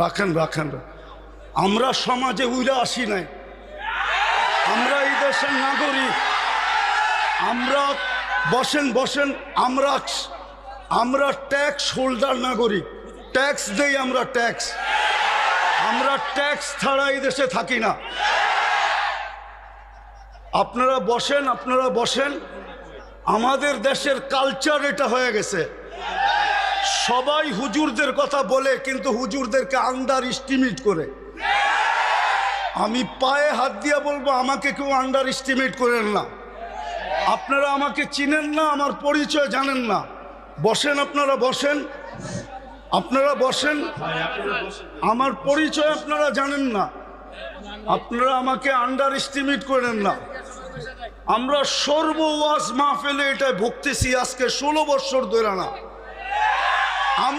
রাখেন রাখেন। আমরা সমাজে উইরা আসি নাই। আমরা এই দেশের নাগরিক। আমরা বসেন বসেন, আমরা আমরা ট্যাক্স হোল্ডার নাগরিক। ট্যাক্স দেই আমরা ট্যাক্স আমরা ট্যাক্স ছাড়া এই দেশে থাকি না। আপনারা বসেন আপনারা বসেন। আমাদের দেশের কালচার এটা হয়ে গেছে। সবাই হুজুরদের কথা বলে, কিন্তু হুজুরদেরকে আন্ডার এস্টিমেট করে। আমি পায়ে হাত দিয়ে বলব, আমাকে কেউ আন্ডার এস্টিমেট করেন না। আপনারা আমাকে চিনেন না, আমার পরিচয় জানেন না। বসেন আপনারা বসেন। আপনারা বসেন। আমার পরিচয় আপনারা জানেন না। আপনারা আমাকে আন্ডার এস্টিমেট করেন না। আমরা সর্ব ওয়াজ মাহফেলে এটা ভুগতেছি আজকে ষোলো বছর ধরে না। আমরা